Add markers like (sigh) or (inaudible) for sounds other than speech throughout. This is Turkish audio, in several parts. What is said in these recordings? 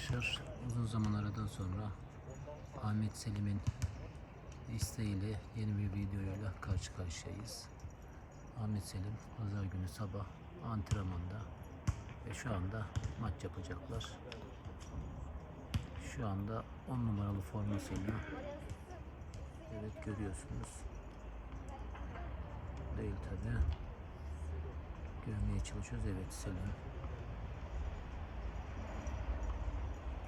arkadaşlar. Uzun zaman aradan sonra Ahmet Selim'in isteğiyle yeni bir videoyla karşı karşıyayız. Ahmet Selim pazar günü sabah antrenmanda ve şu anda maç yapacaklar. Şu anda 10 numaralı formasıyla evet görüyorsunuz. Değil tabi. Görmeye çalışıyoruz. Evet Selim.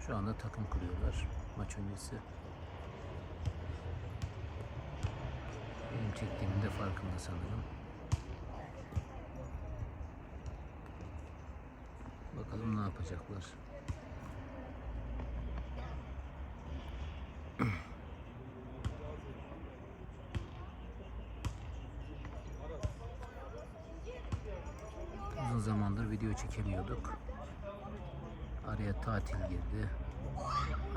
Şu anda takım kuruyorlar maç öncesi. Benim çektiğimin de farkında sanırım. Bakalım ne yapacaklar. Uzun zamandır video çekemiyorduk. Araya tatil girdi.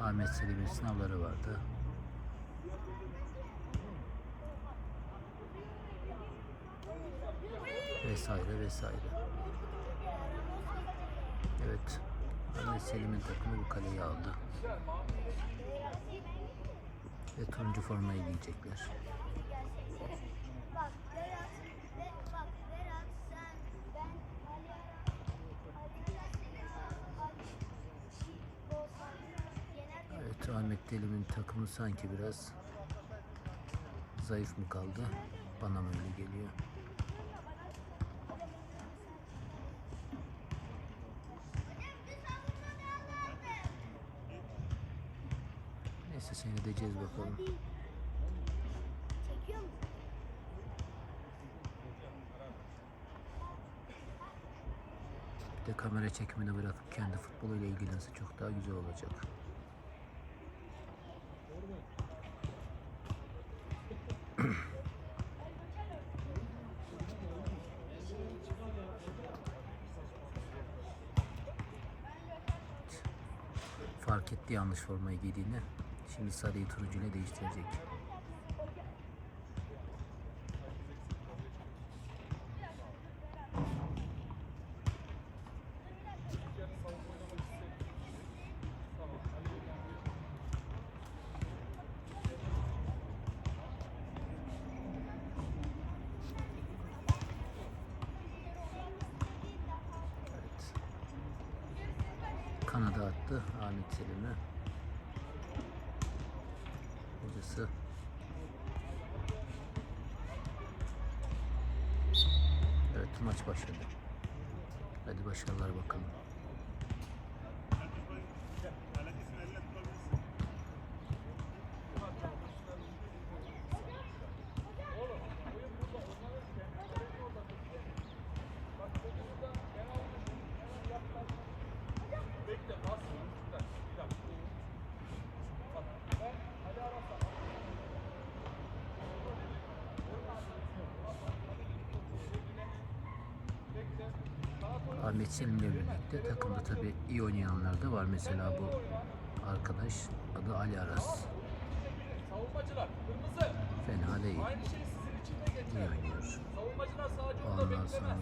Ahmet Selim'in sınavları vardı. Vesaire vesaire. Evet. Ahmet Selim'in takımı bu kaleyi aldı. Ve turuncu formayı giyecekler. Selim'in takımı sanki biraz zayıf mı kaldı? Bana mı öyle geliyor? Neyse seyredeceğiz bakalım. Bir de kamera çekimini bırakıp kendi futboluyla ilgilense çok daha güzel olacak. Fark etti yanlış formayı giydiğini. Şimdi sarıyı turuncuyla değiştirecek. Kanada attı Ahmet Selim'e. Hocası. Evet maç başladı. Hadi başarılar bakalım. Ahmet Selim'le birlikte takımda tabi iyi oynayanlar da var. Mesela bu arkadaş adı Ali Aras. Savunmacılar kırmızı. Fena değil. Şey İyi oynuyor. Ondan sonra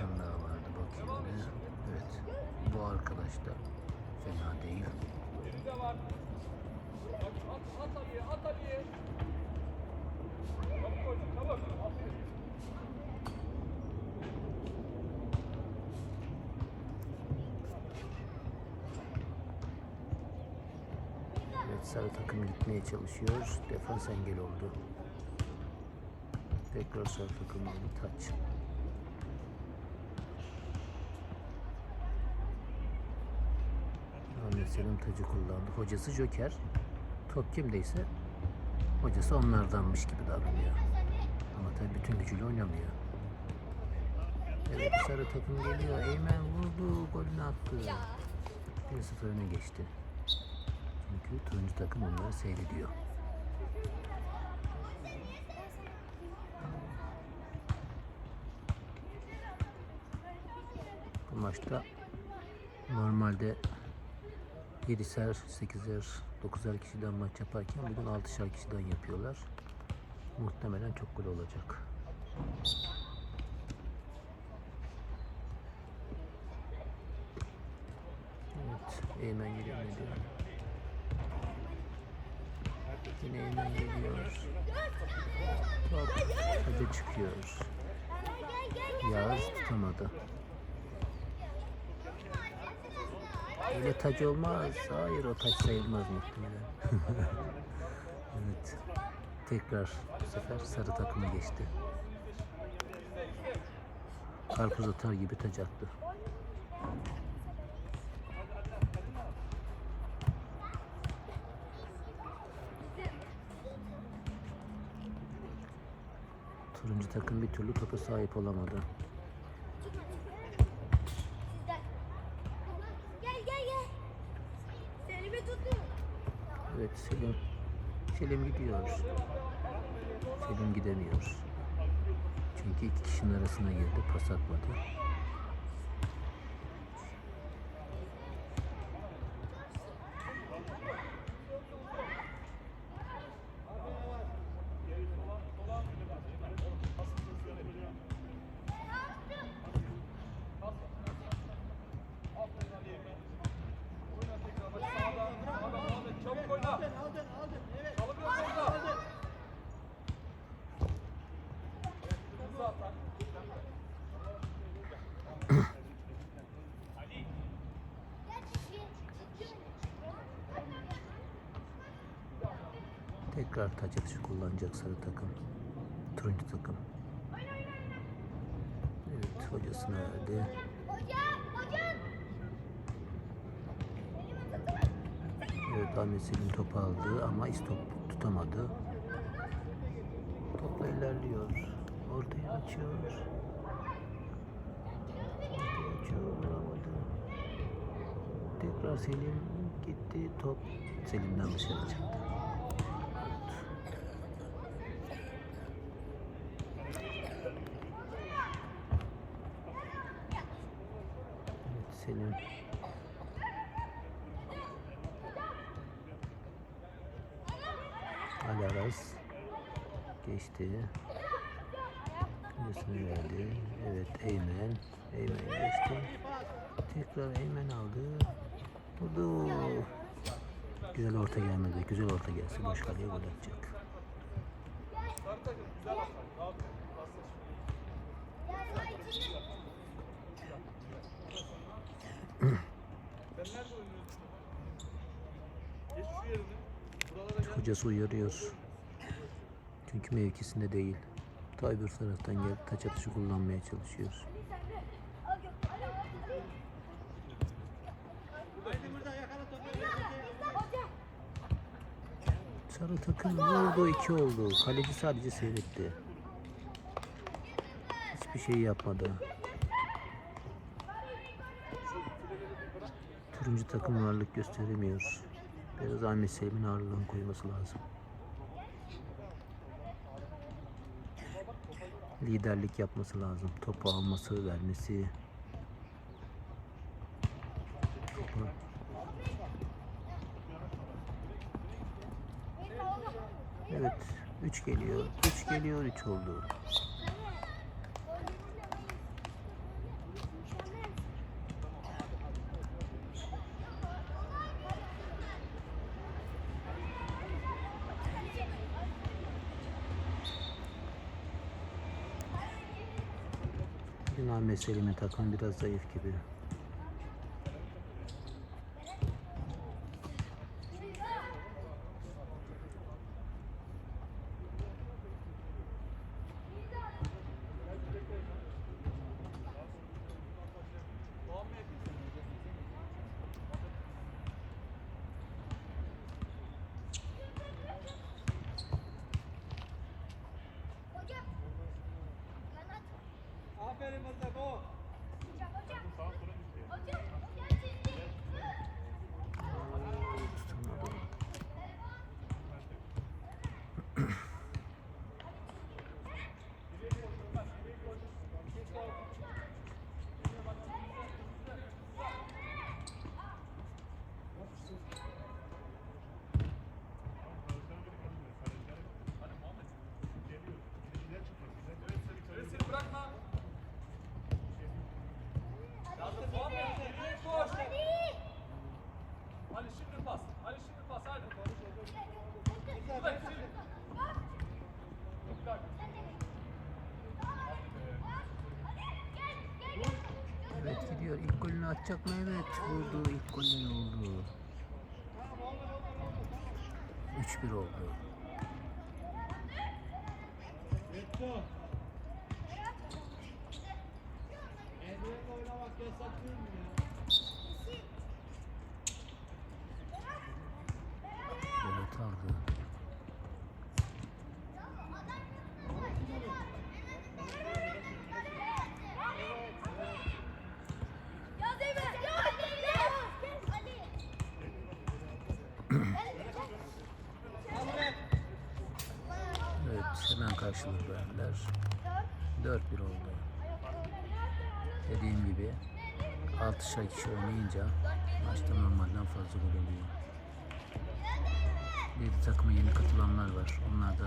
tane vardı bakayım bir. Evet. Bu arkadaş da fena değil. Var. Bak at at Ali'ye at Ali'ye. Çabuk koş çabuk. Aferin. Evet sarı takım gitmeye çalışıyor. Defans engel oldu. Tekrar sarı takım aldı. Taç. Ahmet Selim tacı kullandı. Hocası Joker. Top kimdeyse hocası onlardanmış gibi davranıyor. Ama tabii bütün gücüyle oynamıyor. Evet sarı takım geliyor. Eymen vurdu. Golünü attı. 1-0 öne geçti. Çünkü turuncu takım onları seyrediyor. Bu maçta normalde 7'ser, 8'er, 9'er kişiden maç yaparken bugün 6'şer kişiden yapıyorlar. Muhtemelen çok gol olacak. Evet, Eymen geliyor ne? Yine Eymen geliyor. Top taca çıkıyor. Gel gel gel. Tutamadı. Öyle taç olmaz. Hayır o taç sayılmaz muhtemelen. (laughs) evet. Tekrar bu sefer sarı takıma geçti. Karpuz atar gibi taç attı. Turuncu takım bir türlü topa sahip olamadı. Sizden. Gel gel gel. Seni bir tutayım. Evet Selim. Selim gidiyor. Selim gidemiyor. Çünkü iki kişinin arasına girdi. Pas atmadı. Tekrar taç atışı kullanacak sarı takım. Turuncu takım. Evet hocasına verdi. Evet Ahmet Selim topu aldı ama istop tutamadı. Topla ilerliyor. Ortaya açıyor. Ortaya. Tekrar Selim gitti. Top Selim'den dışarı çıktı. Evet Selim Alaraz geçti. Kalesine verdi. Evet Eymen. Eymen geçti. Tekrar Eymen aldı. Vurdu. Güzel orta gelmedi. Güzel orta gelse boş kaleye gol atacak. Güzel atar. Aferin. Pasta şimdi. Sen nerede oynuyorsun? Geç şu yerine. Buralara gel. Hocası uyarıyor. Çünkü mevkisinde değil. Ta öbür taraftan gel taç atışı kullanmaya çalışıyor. Sarı takım vurdu iki oldu. Kaleci sadece seyretti. Hiçbir şey yapmadı. Turuncu takım ağırlık gösteremiyor. Biraz Ahmet Selim'in ağırlığını koyması lazım. Liderlik yapması lazım. Topu alması, vermesi. Topu Evet. 3 geliyor. 3 geliyor. 3 oldu. Ahmet Selim'in takım biraz zayıf gibi. Aferin Evet gidiyor. İlk golünü atacak mı? Evet vurdu. İlk golünü oldu. 3-1 oldu. Eldivenle oynamak yasak değil mi ya? 6'şer kişi oynayınca maçta normalden fazla gol oluyor. 7 takıma yeni katılanlar var. Onlar da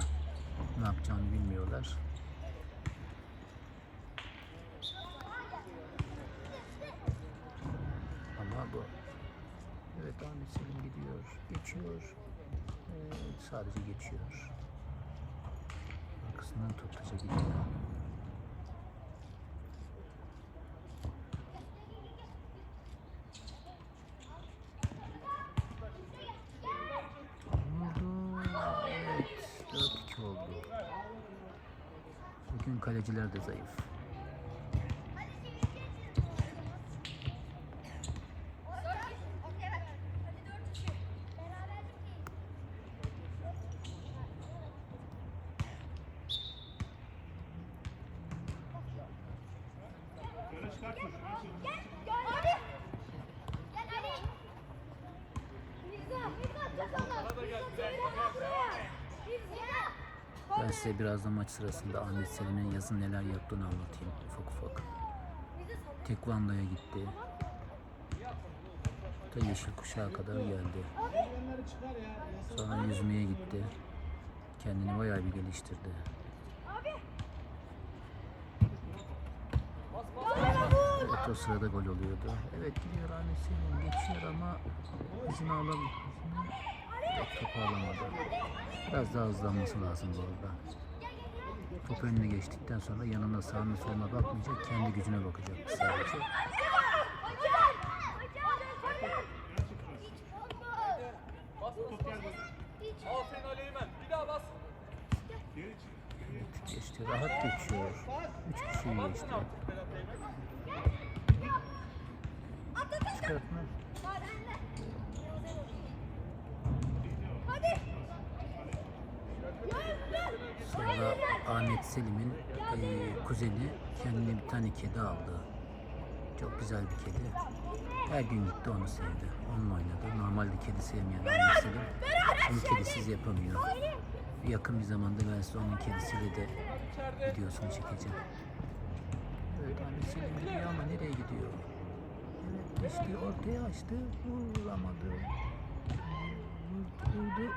ne yapacağını bilmiyorlar. Ama bu Evet Ahmet Selim gidiyor. Geçiyor. Evet, sadece geçiyor. Arkasından topluca gidiyor. Vurdu. Evet. 4-2 oldu. Bugün kaleciler de Ben size birazdan maç sırasında Ahmet Selim'in yazın neler yaptığını anlatayım ufak ufak. Tekvando'ya gitti. Ta yeşil kuşağa kadar geldi. Sonra yüzmeye gitti. Kendini bayağı bir geliştirdi. Evet o sırada gol oluyordu. Evet gidiyor Ahmet Selim geçiyor ama izini alam evet, alamadı. Biraz daha hızlanması lazım bu arada. Top önüne geçtikten sonra yanına sağına soluna bakmayacak, kendi gücüne bakacak sadece. Aferin Ali Eymen. Bir daha bas. Geçti, rahat geçiyor. Üç kişiyi geçti. Çıkartma. Sonra Ahmet Selim'in eee, kuzeni kendine bir tane kedi aldı. Çok güzel bir kedi. Her gün gitti onu sevdi. Onunla oynadı. Normalde kedi sevmeyen Ahmet Selim onu kedisiz yapamıyor. Yakın bir zamanda ben size onun kedisiyle de videosunu çekeceğim. Evet Ahmet Selim gidiyor ama nereye gidiyor? Evet geçti ortaya açtı. Vuramadı. Gitti.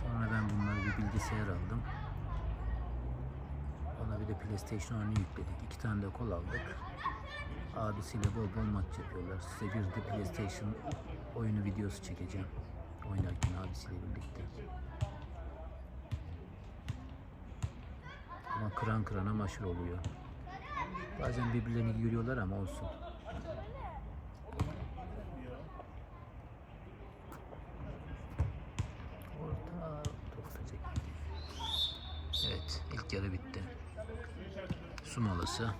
Sonra ben bunları bir bilgisayar aldım. Ona bir de PlayStation oyunu yükledik. İki tane de kol aldık. Abisiyle bol bol maç yapıyorlar. Size bir de PlayStation oyunu videosu çekeceğim. Oynarken abisiyle birlikte. Kıran kırana maşır oluyor. Bazen birbirlerini görüyorlar ama olsun. Orta top atacak. Evet, ilk yarı bitti. Su molası.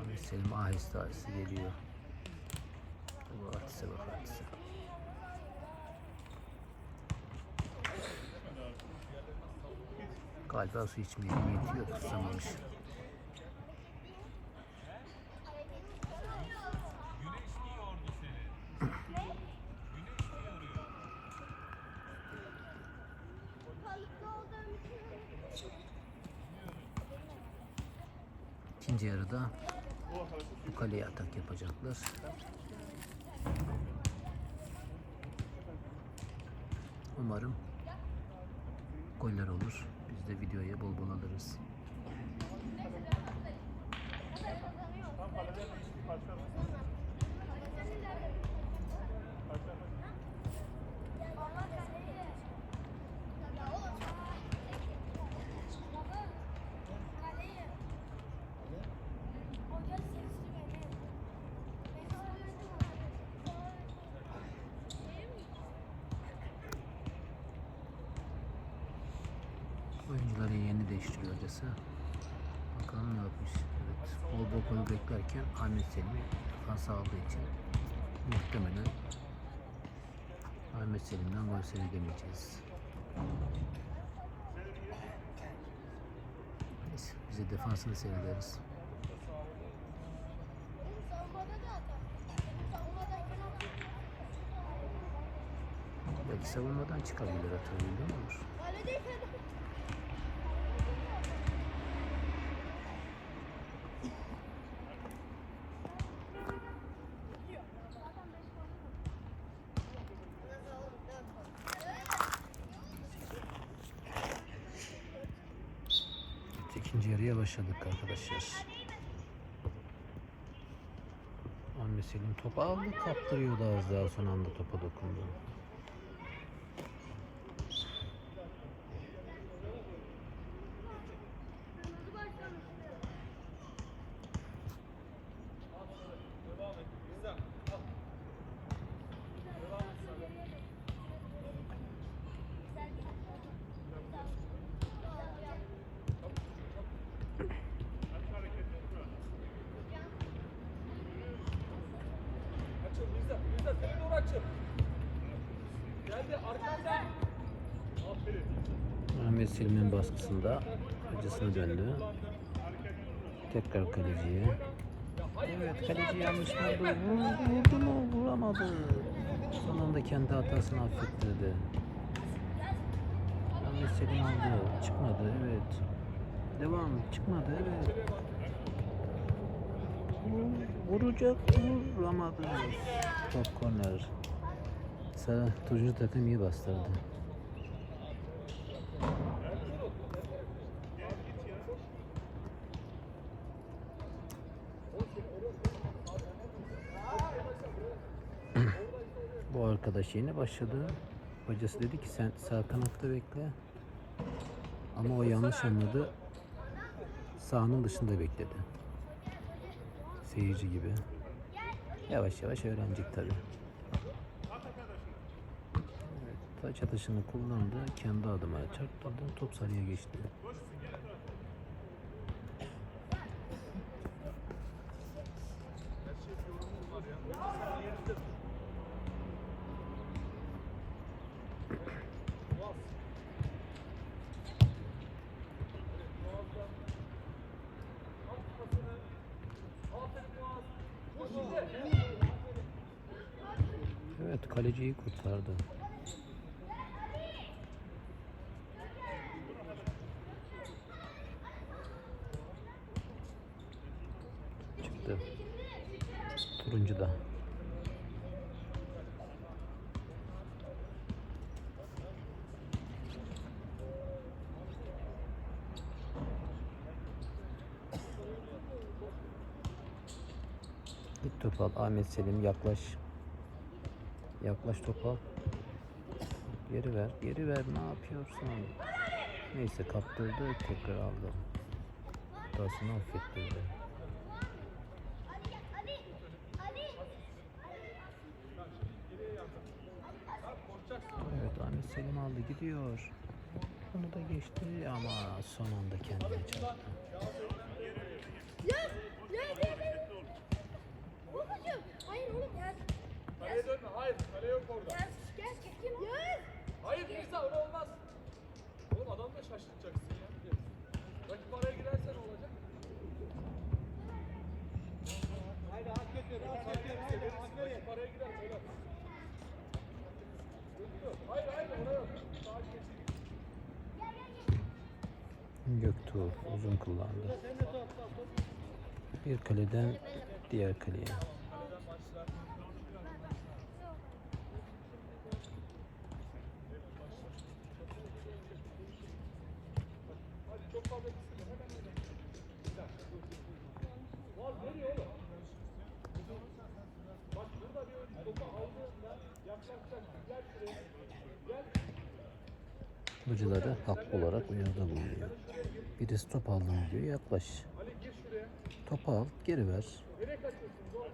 Ahmet Selim aheste aheste geliyor. Bu Atise bak Atise. Galiba su içmeye niyeti yok, susamamış. İkinci yarıda bu kaleye atak yapacaklar. Umarım goller olur. Biz de videoya bol bol alırız. Güçlü hocası. Bakalım ne yapmış. Evet. Bol bol gol beklerken Ahmet Selim'i defans aldığı için muhtemelen Ahmet Selim'den gol seyredemeyeceğiz. Neyse biz de defansını seyrederiz. Belki savunmadan çıkabilir atabilir mi ikinci yarıya başladık arkadaşlar. Ahmet Selim topu aldı kaptırıyordu az daha son anda topa dokundu. Açıl Mirza. Mirza seni doğru açıl. Geldi arkanda. Aferin. Ahmet Selim'in baskısında hocasına döndü. Tekrar kaleciye. Evet kaleci yanlış? Vurdu, vurdu mu? Vuramadı. Son anda kendi hatasını affettirdi. Ahmet Selim aldı. Çıkmadı evet. Devam. Çıkmadı evet. Vur- Vuracak vuramadı. Top korner. Sarı turuncu takım iyi bastırdı. Bu arkadaş yeni başladı. Hocası dedi ki sen sağ kanatta bekle. Ama o yanlış anladı. Sahanın dışında bekledi. Seyirci gibi. Yavaş yavaş öğrenecek tabi. Evet, taç atışını kullandı. Kendi adıma çarptırdı. Top sarıya geçti. Evet kaleciyi kurtardı. Çıktı. Turuncu da. Git top al. Ahmet Selim yaklaş. Yaklaş topa. Geri ver. Geri ver. Ne yapıyorsun? Neyse kaptırdı. Tekrar aldı. Hatasını affettirdi. Evet Ahmet Selim aldı. Gidiyor. Bunu da geçti ama son anda kendine çarptı. Yaz! Yaz! Yaz! Babacım! Hayır oğlum yaz! Kaleye dönme. Hayır. Orada. Yaz! Gel çekeyim! Yaz! Hayır Mirza öyle olmaz. Oğlum adamı da şaşırtacaksın ya. Rakip araya girerse ne olacak? Haydi hak ediyor. Rakip araya girer. Öyle. Hayır hayır oraya yok. Sağa geçin. Göktuğ uzun kullandı. Bir kaleden diğer kaleye. Hadi çok fazla gitsin. Hemen hemen. Güzel. Vaz nereye oğlum? Bak burada bir topu aldığında yaklaşacaksın. Gel şuraya. Gel. Hocaları haklı olarak uyarıda bulunuyor. Birisi top aldım diyor yaklaş. Topu al geri ver. Zor.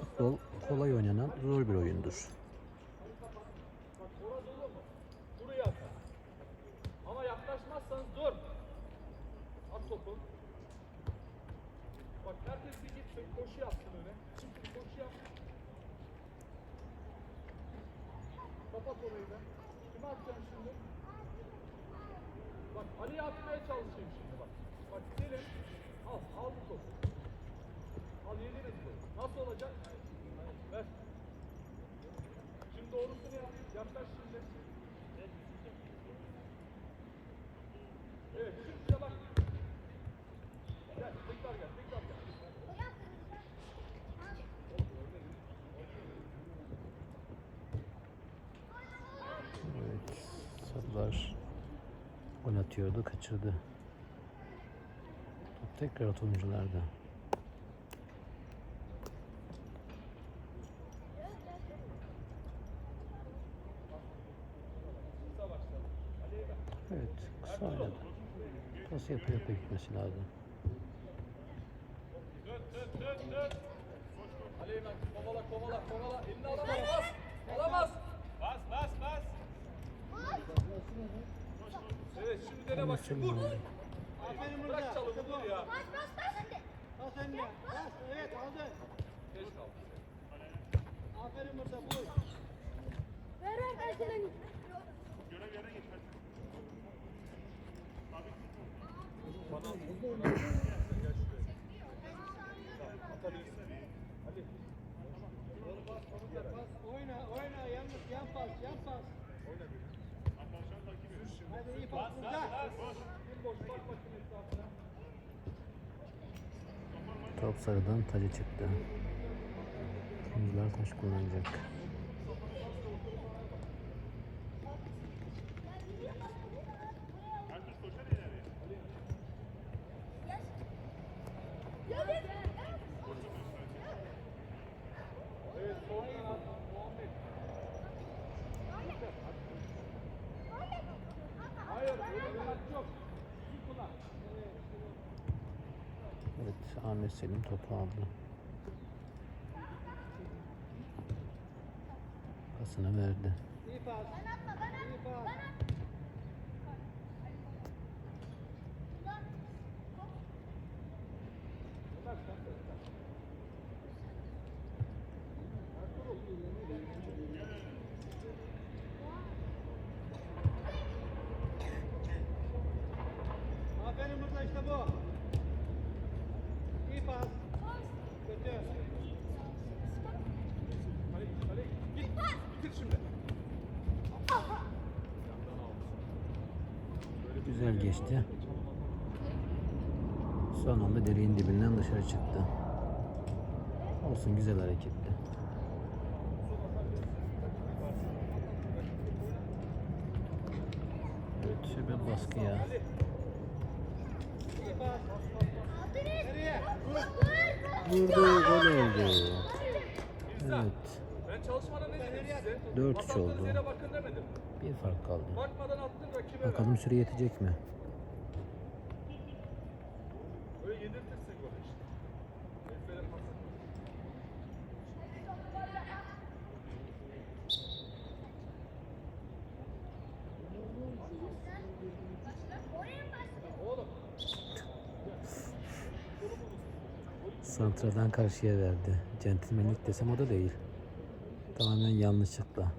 Futbol kolay oynanan zor bir oyundur. At. yapmazsanız dur. At topu. Bak herkes bir gitsin, koşu yapsın öne. Şimdi koşu yap. Kapat orayı da. Kime atacaksın şimdi? Bak Ali'ye atmaya çalışayım şimdi bak. Bak gidelim. Al, al bu topu. Al yeniriz bu. Nasıl olacak? Ver. Şimdi doğrusunu yap. Yaklaş şimdi. Evet, şimdi size bak. Gel, tekrar gel, tekrar gel. Evet. Sarılar gol atıyordu, kaçırdı. Top tekrar oyuncularda. Evet, kısa oynadı. Pas yapı yapı gitmesi lazım. Ali hemen kovala, kovala, kovala. Elini alamaz. Alamaz. Bas bas bas. Evet, dene bakayım. Vur. Aferin Bırak çalımı, vur ya. Bas bas bas. Bas önüne. Bas. Evet aldı. Geç kaldı. Aferin burada. Buyur. Ver ver ben sana. Bana al. Gel şuraya. Atabilirsin. Hadi. Bas. Oyna oyna. Yalnız yan pas. Yan pas. Oyna bir. Hadi iyi pas burada. Boş bak bakayım etrafına. Top sarıdan taca çıktı. Oyuncular taş kullanacak. Evet, sol kanat. Muhammed. Hayır, öyle kanat yok. Bir kulak. Evet, Ahmet Selim topu aldı. Pasını verdi. İyi pas. İyi pas. Ömer sen de. Aferin burada işte bu. İyi pas. Kötü. Kale, kale. Git. Bitir şimdi. Güzel geçti. Son deliğin dibinden dışarı çıktı. Olsun güzel hareketti. Evet şöyle pas. Nereye? Vurdu gol oldu. Evet Ben çalışmada ne dedim size? Dört üç Basattığınız oldu. bir fark kaldı. Bakalım süre yetecek mi? Öyle yedirtirsin golü işte. Pas. Oğlum. Santradan karşıya verdi. Centilmenlik desem o da değil. Tamamen yanlışlıkla.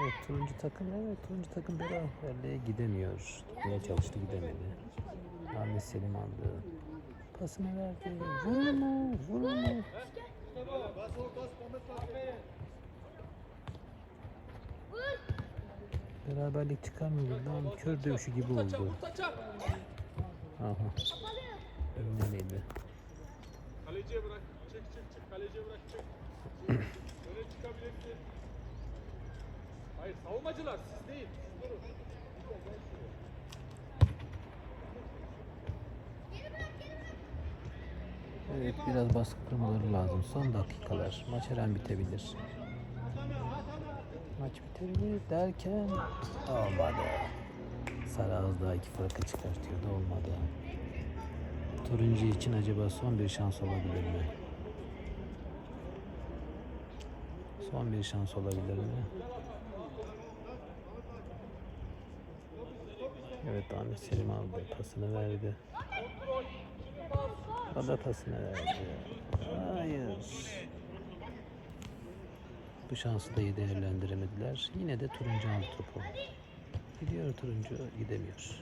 Evet turuncu takım evet turuncu takım beraberliğe gidemiyor. Tutmaya çalıştı gidemedi. Ahmet Selim aldı. Pasını verdi. Vurur mu? Vurur mu? Beraberlik çıkar mı buradan? Kör dövüşü gibi oldu. Aha. Önleriydi. Kaleciye bırak. Çık çık çık. Kaleciye bırak çık. (clears throat) Öne çıkabilirsin. Hayır savunmacılar siz değil. Evet biraz baskı kurmaları lazım. Son dakikalar. Maç her bitebilir. Maç bitebilir derken olmadı. Sarı az daha iki farkı çıkartıyordu olmadı. Turuncu için acaba son bir şans olabilir mi? Son bir şans olabilir mi? Evet Ahmet Selim aldı. Pasını verdi. O da pasını verdi. Hayır. Bu şansı da iyi değerlendiremediler. Yine de turuncu aldı topu. Gidiyor turuncu gidemiyor.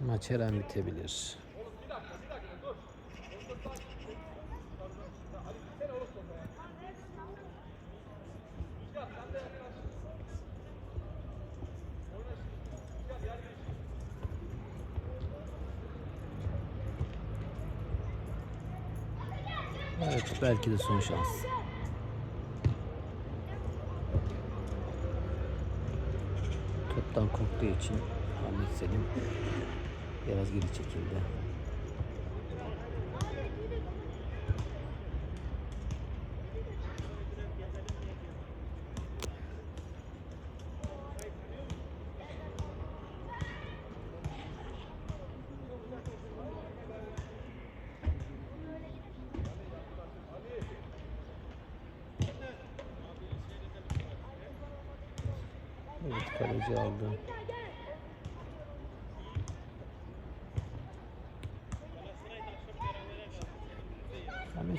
Maç her an bitebilir. Evet belki de son şans. Toptan korktuğu için Ahmet Selim biraz geri çekildi. Evet kaleci aldı.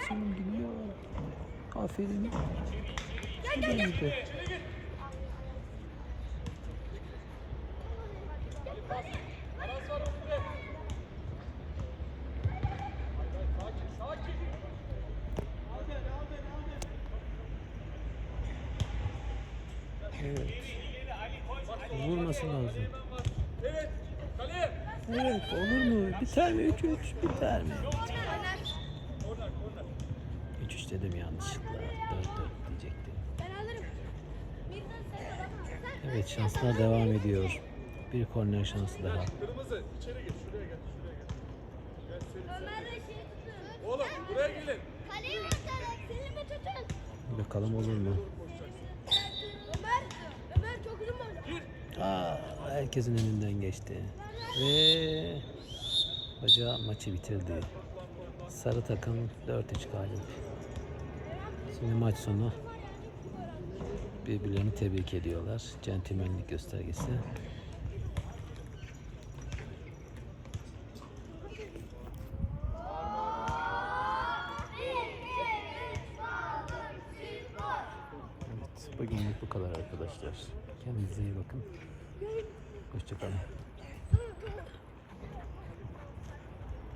Selim gidiyor. Aferin. Bu da iyiydi. Evet. Vurması lazım. Evet. Kaleye. Evet olur mu? Biter mi 3-3? Biter mi? 3-3 dedim yanlışlıkla. 4-4 diyecektim. Evet şanslar devam ediyor. Bir korner şansı daha. Kırmızı. içeri gir. Şuraya gel. Şuraya gel. Gel Selim. Ömer de şey tutun. Oğlum buraya gelin. Kaleye bakalım. Selim'i tutun. Bakalım olur mu? Ömer. Ömer çok uzun var. Aa, herkesin önünden geçti. Ve hoca maçı bitirdi. Sarı takım 4-3 galip. Şimdi maç sonu birbirlerini tebrik ediyorlar. Centilmenlik göstergesi.